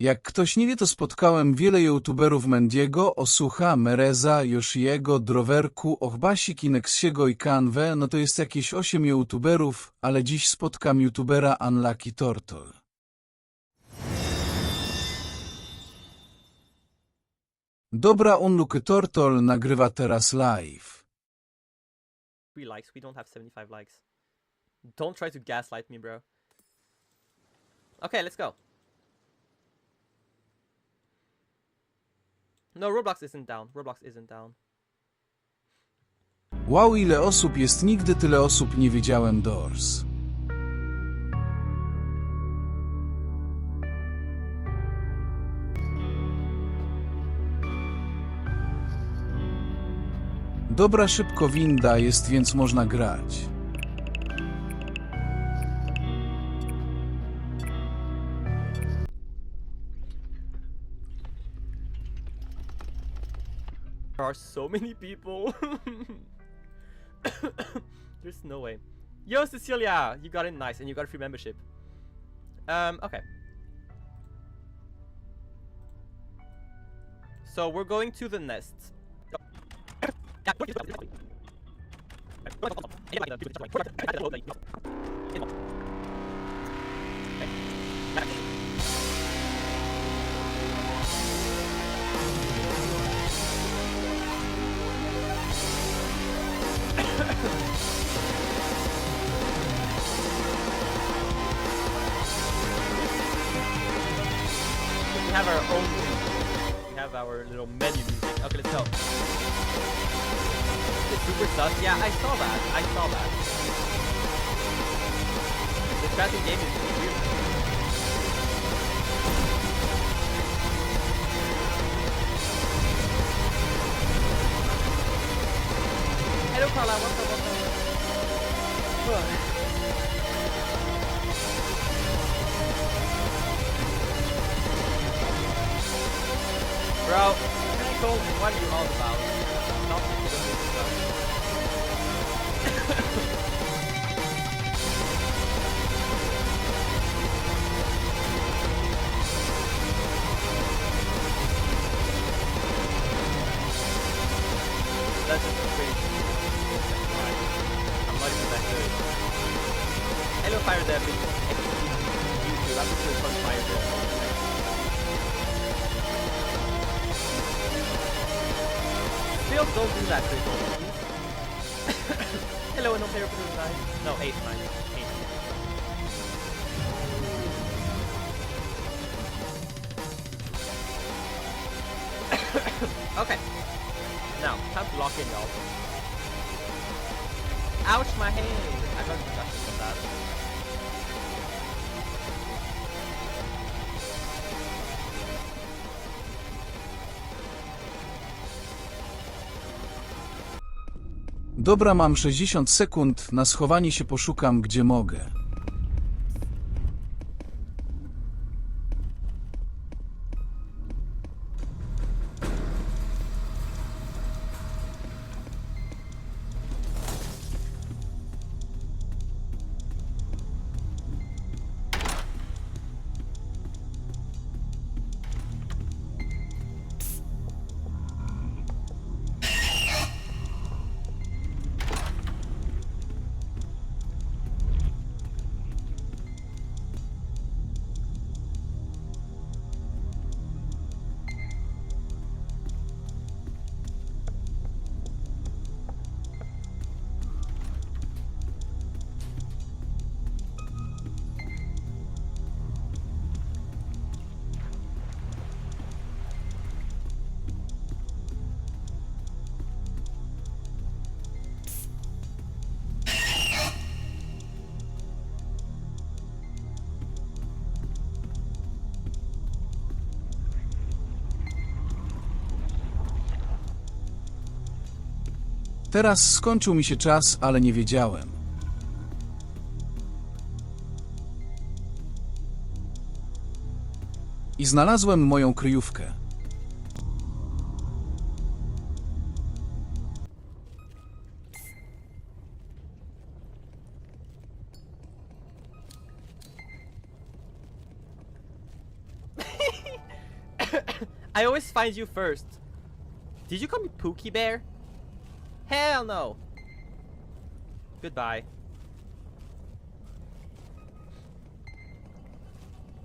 Jak ktoś nie wie, to spotkałem wiele youtuberów Mendiego, Osucha, Mereza, Yoshiego, Drowerku, Ochbasik, Inexiego i Kanwe, no to jest jakieś osiem youtuberów, ale dziś spotkam youtubera Unlucky Turtle. Dobra, Unlucky Turtle nagrywa teraz live. three likes. We don't have 75 likes. Don't try to gaslight me, bro. Okay, let's go. No, Roblox isn't down. Roblox isn't down. Wow, ile osób jest, nigdy tyle osób nie widziałem Doors. Dobra, szybko winda jest, więc można grać. There are so many people. There's no way. Yo, Cecilia, you got it nice, and you got a free membership. Um, okay. So we're going to the nest. We have our own music. We have our little menu music. Okay, let's go. The super sus? Yeah, I saw that. I saw that. The traffic game is weird. Hello, Carla. What's up? What's up? Bro, can I go? What are you all about? Still don't do that, please. Hello, no player. No, eight, nine. Okay. Now, time to lock in, y'all. Ouch, my hand! I got from that. Dobra, mam 60 sekund, na schowanie się poszukam gdzie mogę. Teraz skończył mi się czas, ale nie wiedziałem. I znalazłem moją kryjówkę. I always find you first. Did you call me Pookie Bear? Hell no. Goodbye.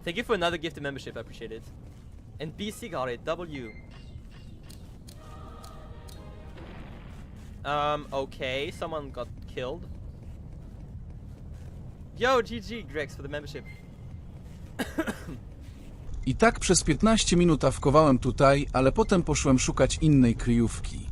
Thank you for another gifted membership. I appreciate it. And BC got it. W. Um, okay. Someone got killed. Yo, GG, Grex, for the membership. I tak przez 15 minut awkowałem tutaj, ale potem poszłem szukać innej kryjówki.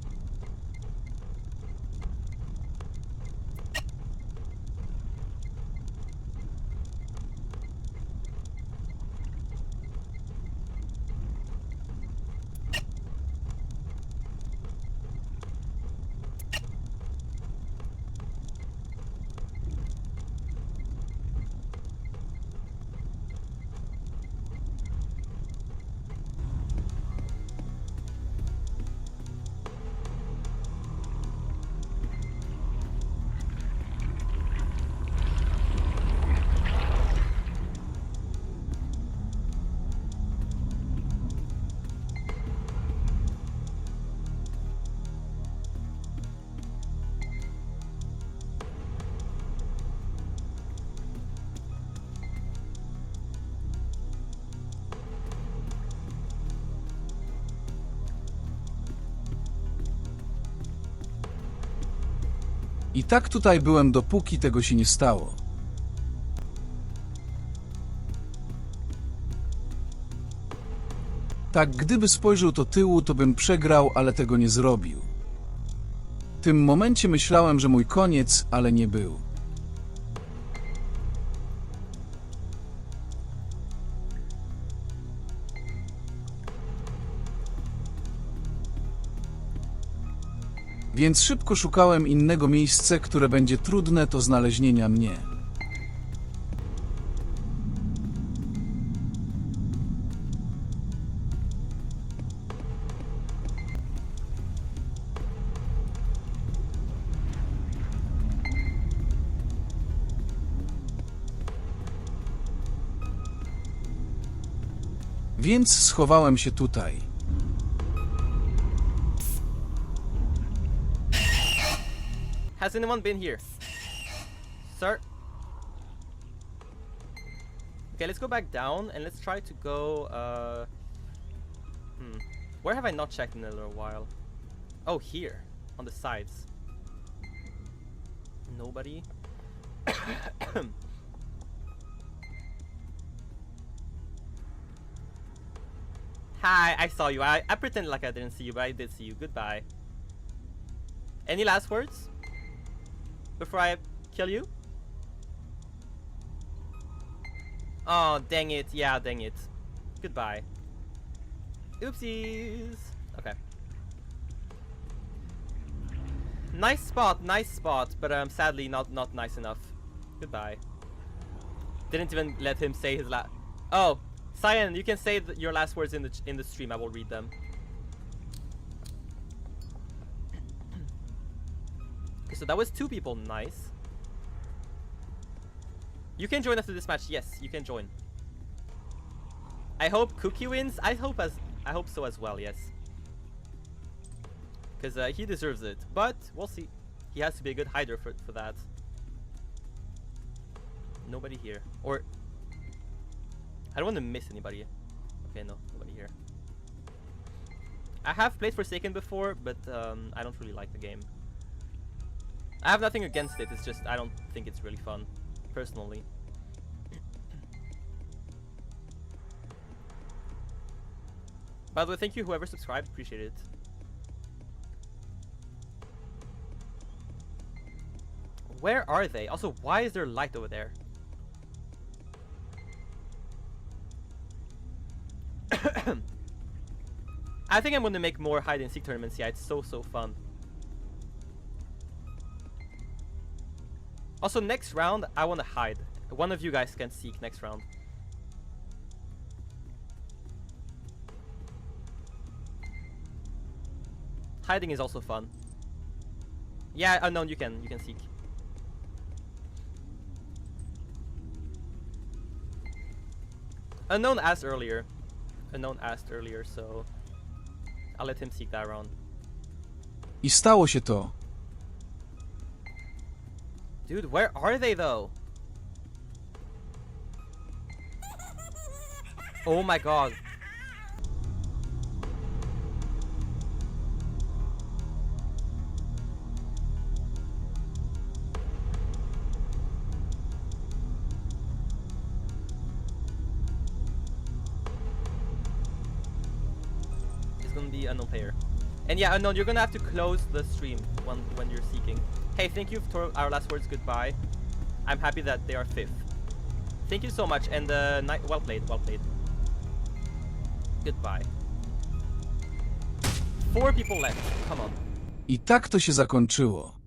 I tak tutaj byłem dopóki tego się nie stało. Tak, gdyby spojrzał do tyłu, to bym przegrał, ale tego nie zrobił. W tym momencie myślałem, że mój koniec, ale nie był. Więc szybko szukałem innego miejsca, które będzie trudne do znalezienia mnie. Więc schowałem się tutaj. Has anyone been here? Sir? Okay, let's go back down and let's try to go, uh... Hmm. Where have I not checked in a little while? Oh, here. On the sides. Nobody? Hi, I saw you. I, I pretended like I didn't see you, but I did see you. Goodbye. Any last words? Before I kill you? Oh, dang it. Yeah, dang it. Goodbye. Oopsies. Okay. Nice spot, nice spot, but um, sadly not not nice enough. Goodbye. Didn't even let him say his last. Oh, Cyan, you can say your last words in the in the stream. I will read them. Okay, so that was two people. Nice. You can join after this match. Yes, you can join. I hope Cookie wins. I hope as I hope so as well. Yes. Because uh, he deserves it. But we'll see. He has to be a good hider for for that. Nobody here. Or I don't want to miss anybody. Okay, no, nobody here. I have played Forsaken before, but um, I don't really like the game. I have nothing against it. It's just I don't think it's really fun, personally. By the way, thank you whoever subscribed. Appreciate it. Where are they? Also, why is there light over there? I think I'm gonna make more hide and seek tournaments. Yeah, it's so so fun. Also, next round, I want to hide. One of you guys can seek next round. Hiding is also fun. Yeah, uh, unknown, you can you can seek. Unknown asked earlier. unknown asked earlier, so I'll let him seek that round. I stało się to. Dude, where are they though? Oh my god. It's gonna be unknown player. And yeah, unknown, you're gonna have to close the stream when when you're seeking. Hey, thank you for our last words goodbye. I'm happy that they are fifth. Thank you so much, and uh, well played, well played. Goodbye. Four people left. Come on. I tak to się zakończyło.